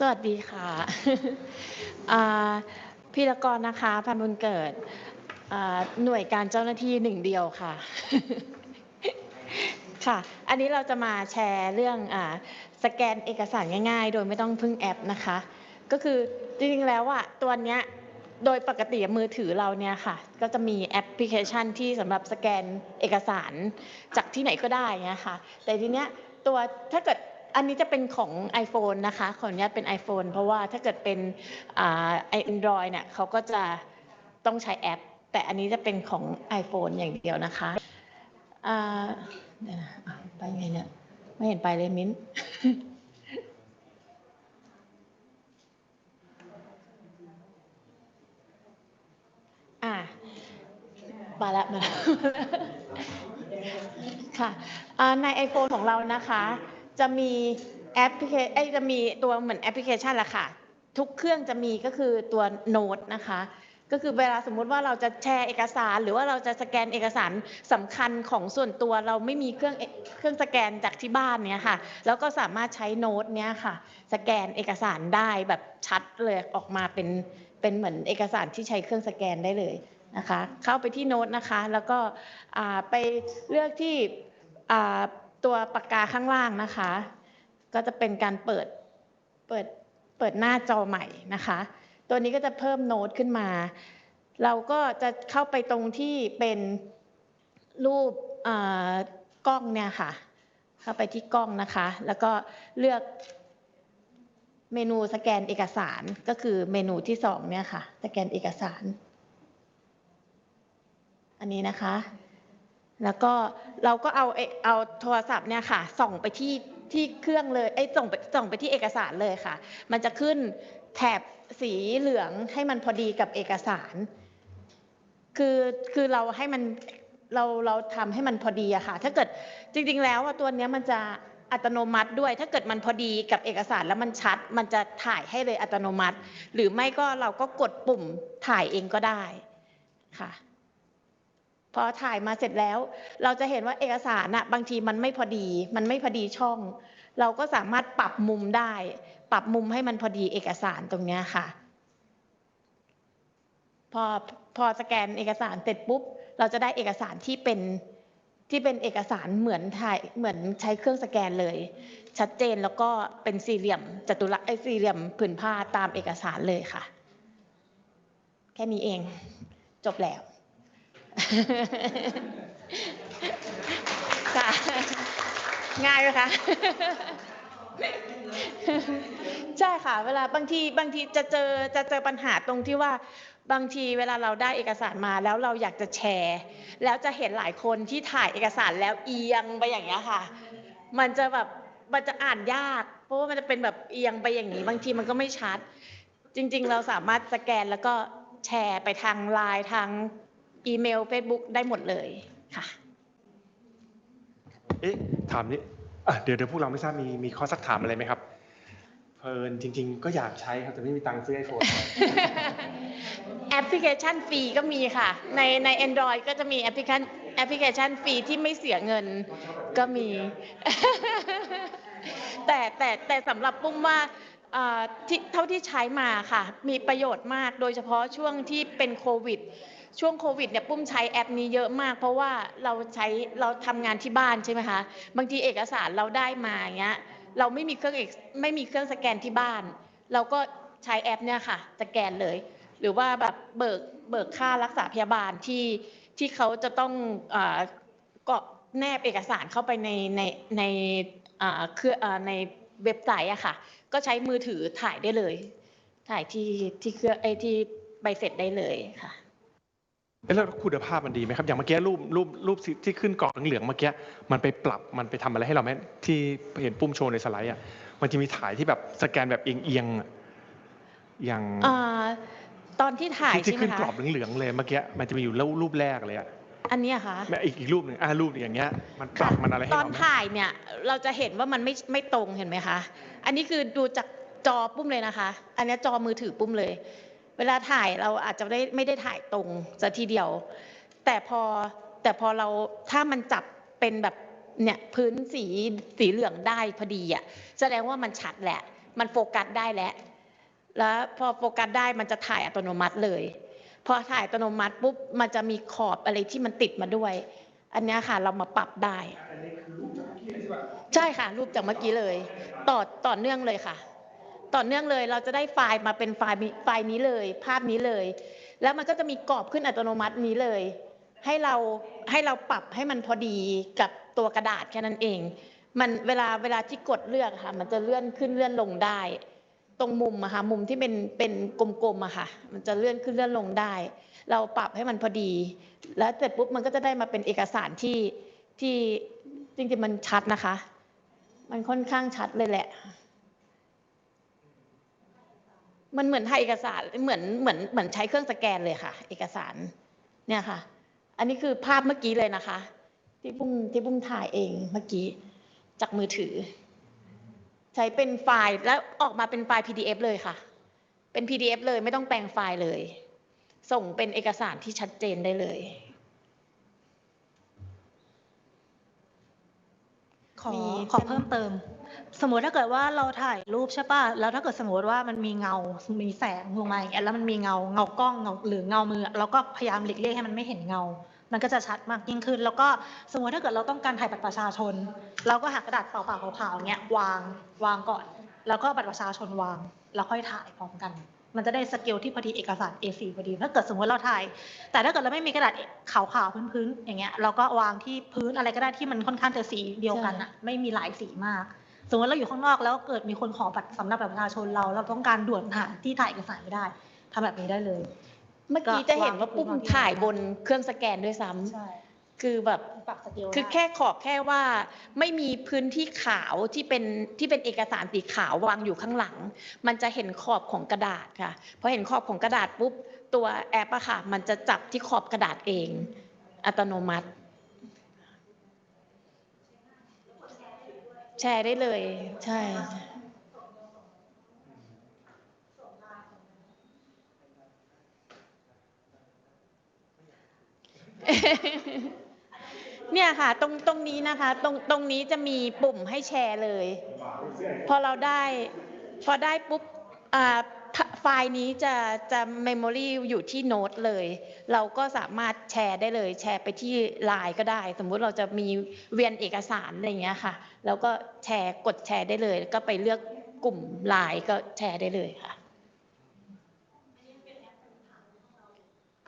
สวัสดีค่ะอ่าพีรกรนะคะ พันบุญเกิด หน่วยการเจ้าหน้าที่หนึ่งเดียวค่ะ ค่ะ อันนี้เราจะมาแชร์เรื่องอสแกนเอกสารง่าย ๆ โดยไม่ต้องพึ่งแอปนะคะ ก็คือจริงๆแล้วอะตัวเนี้ยโดยปกติมือถือเราเนี่ยค่ะ ก็จะมีแอปพลิเคชันที่สำหรับสแกนเอกสารจากที่ไหนก็ได้เงี้ยค่ะแต่ทีเนี้ยตัวถ้าเกิด อันนี้จะเป็นของ iPhone นะคะขออนุญาตเป็น iPhone เพราะว่าถ้าเกิดเป็นไอ่า Android เนี่ยเขาก็จะต้องใช้แอป แต่อันนี้จะเป็นของ iPhone อย่างเดียวนะคะไปไงเนี่ยไม่เห็นไปเลยมิ้นอะมาแล้วมาแล้วค่ะใน iPhone ของเรานะคะ จะมีแอปพลิเคชันจะมีตัวเหมือนแอปพลิเคชันแหละค่ะ ทุกเครื่องจะมีก็คือตัวโน้ตนะคะ ก็คือเวลาสมมุติว่าเราจะแชร์เอกสาร หรือว่าเราจะสแกนเอกสารสำคัญของส่วนตัวเราไม่มีเครื่องเครื่องสแกนจากที่บ้านเนี้ยค่ะ แล้วก็สามารถใช้โน้ตเนี้ยค่ะ สแกนเอกสารได้แบบชัดเลยออกมาเป็นเป็นเหมือนเอกสารที่ใช้เครื่องสแกนได้เลยนะคะ เข้าไปที่โน้ตนะคะ แล้วก็อ่าไปเลือกที่อ่า ตัวปากกาข้างล่างนะคะ ก็จะเป็นการเปิดเปิดเปิดหน้าจอใหม่นะคะ ตัวนี้ก็จะเพิ่มโน้ตขึ้นมา เราก็จะเข้าไปตรงที่เป็นรูปอ่ากล้องเนี่ยค่ะ เข้าไปที่กล้องนะคะ แล้วก็เลือกเมนูสแกนเอกสารก็คือเมนูที่สองเนี่ยค่ะ สแกนเอกสาร อันนี้นะคะ แล้วก็เราก็เอาเอเอาโทรศัพท์เนี่ยค่ะส่องไปที่ที่เครื่องเลยไอ้ส่งไปส่งไปที่เอกสารเลยค่ะ มันจะขึ้นแถบสีเหลืองให้มันพอดีกับเอกสาร คือคือเราให้มันเราเราทำให้มันพอดีอะค่ะ ถ้าเกิดจริง ๆ แล้วอะตัวเนี้ยมันจะอัตโนมัติด้วย ถ้าเกิดมันพอดีกับเอกสารแล้วมันชัด มันจะถ่ายให้เลยอัตโนมัติ หรือไม่ก็เราก็กดปุ่มถ่ายเองก็ได้ค่ะ พอถ่ายมาเสร็จแล้ว เราจะเห็นว่าเอกสารน่ะบางทีมันไม่พอดี มันไม่พอดีช่อง เราก็สามารถปรับมุมได้ ปรับมุมให้มันพอดีเอกสารตรงเนี้ยค่ะ พอพอสแกนเอกสารเสร็จปุ๊บ เราจะได้เอกสารที่เป็นที่เป็นเอกสารเหมือนถ่ายเหมือนใช้เครื่องสแกนเลย ชัดเจนแล้วก็เป็นสี่เหลี่ยมจัตุรัสไอ้สี่เหลี่ยมผืนผ้าตามเอกสารเลยค่ะ แค่นี้เอง จบแล้ว ค่ะง่ายไหมคะใช่ค่ะ เวลาบางทีบางทีจะเจอจะเจอปัญหาตรงที่ว่าบางทีเวลาเราได้เอกสารมาแล้วเราอยากจะแชร์ แล้วจะเห็นหลายคนที่ถ่ายเอกสารแล้วเอียงไปอย่างเงี้ยค่ะ มันจะแบบมันจะอ่านยาก เพราะว่ามันจะเป็นแบบเอียงไปอย่างนี้ บางทีมันก็ไม่ชัด จริง ๆ เราสามารถสแกนแล้วก็แชร์ไปทางไลน์ทาง อีเมล Facebook ได้หมดเลยค่ะ เอ๊ะถามนี่อะเดี๋ยวเดี๋ยวพวกเราไม่ทราบมีมีข้อสักถามอะไรไหมครับ เพลินจริง ๆ ก็อยากใช้ครับแต่ไม่มีตังค์ซื้อไอโฟนแอปพลิเคชันฟรีก็มีค่ะ ในใน Android ก็จะมีแอปพลิเคชันแอปพลิเคชันฟรีที่ไม่เสียเงินก็มี แต่แต่แต่สำหรับปุ้มว่าอ่าที่เท่าที่ใช้มาค่ะ มีประโยชน์มากโดยเฉพาะช่วงที่เป็นโควิด ช่วงโควิดเนี่ยปุ้มใช้แอปนี้เยอะมาก เพราะว่าเราใช้เราทำงานที่บ้านใช่ไหมคะบางทีเอกสารเราได้มาเงี้ยเราไม่มีเครื่องเอกไม่มีเครื่องสแกนที่บ้าน เราก็ใช้แอปเนี่ยค่ะสแกนเลย หรือว่าแบบเบิกเบิกค่ารักษาพยาบาลที่ที่เขาจะต้องอ่าก็แนบเอกสารเข้าไปในในในอ่าเครื่ออ่าในเว็บไซต์อะค่ะ ก็ใช้มือถือถ่ายได้เลย ถ่ายที่ที่เครื่องไอที่ใบเสร็จได้เลยค่ะ แล้วคุณภาพมันดีไหมครับอย่างเมื่อกี้รูปรูปรูปที่ขึ้นกรอบเหลืองๆเมื่อกี้มันไปปรับมันไปทำอะไรให้เราไหมที่เห็นปุ่มโชว์ในสไลด์อะมันจะมีถ่ายที่แบบสแกนแบบเอียงๆอะอย่างอ่าตอนที่ถ่ายที่ที่ใช่ไหมขึ้นกรอคะบเหลืองๆเลยเมื่อกี้มันจะมีอยู่รูปรูปแรกเลยอะอันเนี้ยค่ะแม่อีกอีกรูปหนึ่งอ่ารูปอย่างเงี้ยมันปรับมันอะไรให้ตอนเราไหมถ่ายเนี่ยเราจะเห็นว่ามันไม่ไม่ตรงเห็นไหมคะ อันนี้คือดูจากจอปุ้มเลยนะคะ อันนี้จอมือถือปุ้มเลย เวลาถ่ายเราอาจจะไม่ได้ไม่ได้ถ่ายตรงซะทีเดียว แต่พอแต่พอเราถ้ามันจับเป็นแบบเนี่ยพื้นสีสีเหลืองได้พอดีอะแสดงว่ามันชัดแหละ มันโฟกัสได้แล้วแล้วพอโฟกัสได้มันจะถ่ายอัตโนมัติเลย พอถ่ายอัตโนมัติปุ๊บมันจะมีขอบอะไรที่มันติดมาด้วย อันเนี้ยค่ะเรามาปรับได้ ใช่ค่ะ รูปจากเมื่อกี้เลย ต่อต่อเนื่องเลยค่ะ ต่อเนื่องเลย เราจะได้ไฟล์มาเป็นไฟล์ไฟล์นี้เลย ภาพนี้เลย แล้วมันก็จะมีกรอบขึ้นอัตโนมัตินี้เลย ให้เราให้เราปรับให้มันพอดีกับตัวกระดาษแค่นั้นเอง มันเวลาเวลาที่กดเลือกค่ะ มันจะเลื่อนขึ้นเลื่อนลงได้ ตรงมุมอะค่ะมุมที่เป็นเป็นกลมๆอะค่ะ มันจะเลื่อนขึ้นเลื่อนลงได้ เราปรับให้มันพอดี แล้วเสร็จปุ๊บมันก็จะได้มาเป็นเอกสารที่ที่จริงๆมันชัดนะคะ มันค่อนข้างชัดเลยแหละ มันเหมือนถ่ายเอกสารเหมือนเหมือนเหมือนใช้เครื่องสแกนเลยค่ะ เอกสารเนี่ยค่ะ อันนี้คือภาพเมื่อกี้เลยนะคะ ที่ปุ้มที่ปุ้มถ่ายเองเมื่อกี้จากมือถือ ใช้เป็นไฟล์แล้วออกมาเป็นไฟล์ PDF เลยค่ะ เป็น PDF เลยไม่ต้องแปลงไฟล์เลย ส่งเป็นเอกสารที่ชัดเจนได้เลย ขอมีขอเพิ่มเติม สมมติถ้าเกิดว่าเราถ่ายรูปใช่ป่ะ แล้วถ้าเกิดสมมติว่ามันมีเงา มีแสงลงมาอย่างเงี้ย แล้วมันมีเงา เงากล้องเงาหรือเงามือ เราก็พยายามหลีกเลี่ยงให้มันไม่เห็นเงา มันก็จะชัดมากยิ่งขึ้น แล้วก็สมมติถ้าเกิดเราต้องการถ่ายบัตรประชาชน เราก็หากระดาษเปล่าๆขาวๆเงี้ยวาง วางก่อน แล้วก็บัตรประชาชนวาง แล้วค่อยถ่ายพร้อมกัน มันจะได้สเกลที่พอดีเอกสาร A4 พอดี ถ้าเกิดสมมติเราถ่าย แต่ถ้าเกิดเราไม่มีกระดาษขาวๆพื้นๆอย่างเงี้ย เราก็วางที่พื้นอะไรก็ได้ที่มันค่อนข้างจะสีเดียวกันอะไม่มีหลายสีมาก สมมติเราอยู่ข้างนอกแล้วเกิดมีคนขอบัตรสำนักบัตรประชาชนเรา เราต้องการด่วนหาที่ถ่ายเอกสารไม่ได้ทำแบบนี้ได้เลย เมื่อกี้จะเห็นว่าปุ้มถ่ายบนเครื่องสแกนด้วยซ้ำใช่คือแบบปรับสเกลคือได้แค่ขอแค่ว่าไม่มีพื้นที่ขาวที่เป็นที่เป็นเอกสารสีขาววางอยู่ข้างหลัง มันจะเห็นขอบของกระดาษค่ะพอเห็นขอบของกระดาษปุ๊บตัวแอปอะค่ะ มันจะจับที่ขอบกระดาษเอง อัตโนมัติ แชร์ได้เลย ใช่ เนี่ยค่ะ ตรงตรงนี้นะคะ ตรงตรงนี้จะมีปุ่มให้แชร์เลย พอเราได้ พอได้ปุ๊บอ่า ไฟล์นี้จะจะเมมโมรีอยู่ที่โน้ตเลย เราก็สามารถแชร์ได้เลย แชร์ไปที่ไลน์ก็ได้ สมมุติเราจะมีเวียนเอกสารอะไรเงี้ยค่ะ แล้วก็แชร์กดแชร์ได้เลย ก็ไปเลือกกลุ่มไลน์ก็แชร์ได้เลยค่ะ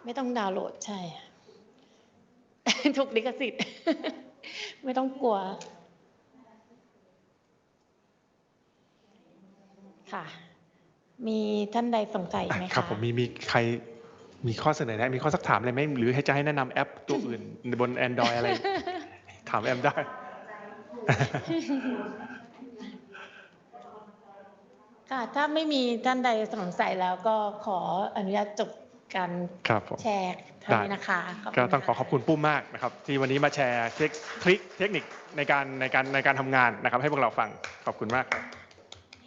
ไม่ต้องดาวน์โหลดใช่ ถูกลิขสิทธิ์ ไม่ต้องกลัวค่ะ มีท่านใดสงสัยไหมคะครับผมมีมีใครมีข้อเสนอแนะมีข้อสักถามอะไรไหมหรือให้จะให้แนะนำแอปตัวอื่นบน Android อะไร ถามแอมได้ ค่ะ ถ้าไม่มีท่านใดสงสัยแล้วก็ขออนุญาตจบการครับผมแชร์เท่านี้นะคะขบก็คุณต้องขอค่ะขอบคุณปุ้มมากนะครับ ที่วันนี้มาแชร์เทคทริคเทคนิคในการในการในการทำงานนะครับ ให้พวกเราฟังขอบคุณมากครับ